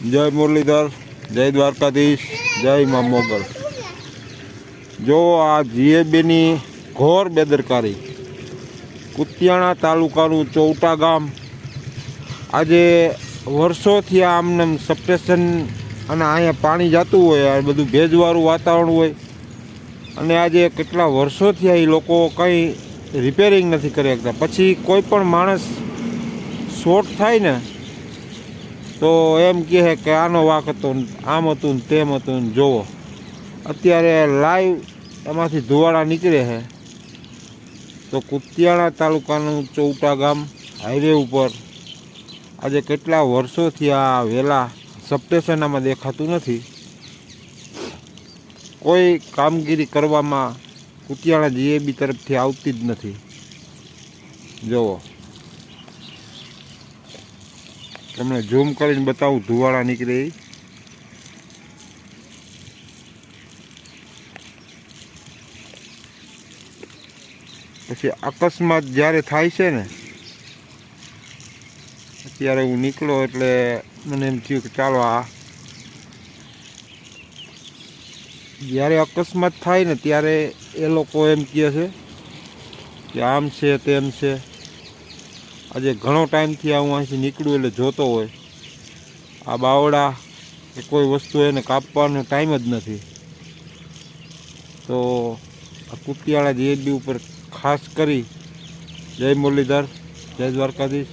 જય મુરલીધર, જય દ્વારકાધીશ, જય મા મોગલ. જો આ જીએબીની ઘોર બેદરકારી કુતિયાણા તાલુકાનું ચૌટા ગામ આજે વર્ષોથી આ આમને આમ સપ્રેશન અને અહીંયા પાણી જતું હોય, આ બધું ભેજવાળું વાતાવરણ હોય. અને આજે કેટલા વર્ષોથી આ લોકો કંઈ રિપેરિંગ નથી કરી શકતા પછી કોઈ પણ માણસ શોર્ટ થાય ને તો એમ કહે કે આનો વાક હતો આમ હતું ને તેમ હતું ને જોવો. અત્યારે લાઈવ એમાંથી ધુવાડા નીકળે છે. તો કુતિયાણા તાલુકાનું ચૌટા ગામ હાઈવે ઉપર આજે કેટલા વર્ષોથી આ વેલા સબસ્ટેશન આમાં દેખાતું નથી. કોઈ કામગીરી કરવામાં કુતિયાણા જીએબી તરફથી આવતી જ નથી. જુઓ તમને ઝૂમ કરીને બતાવું, ધુવાળા નીકળે. પછી અકસ્માત જ્યારે થાય છે ને, અત્યારે હું નીકળ્યો એટલે મને એમ થયું કે ચાલો આ જ્યારે અકસ્માત થાય ને ત્યારે એ લોકો એમ કહે છે કે આમ છે, તેમ છે આજે ઘણો ટાઈમથી હું અહીંથી નીકળું એટલે જોતો હોય. આ બાવડા કે કોઈ વસ્તુ એને કાપવાનો ટાઈમ જ નથી. તો આ કુટિયાળા જીએબી ઉપર ખાસ કરી, જય મુરલીધર, જય દ્વારકાધીશ.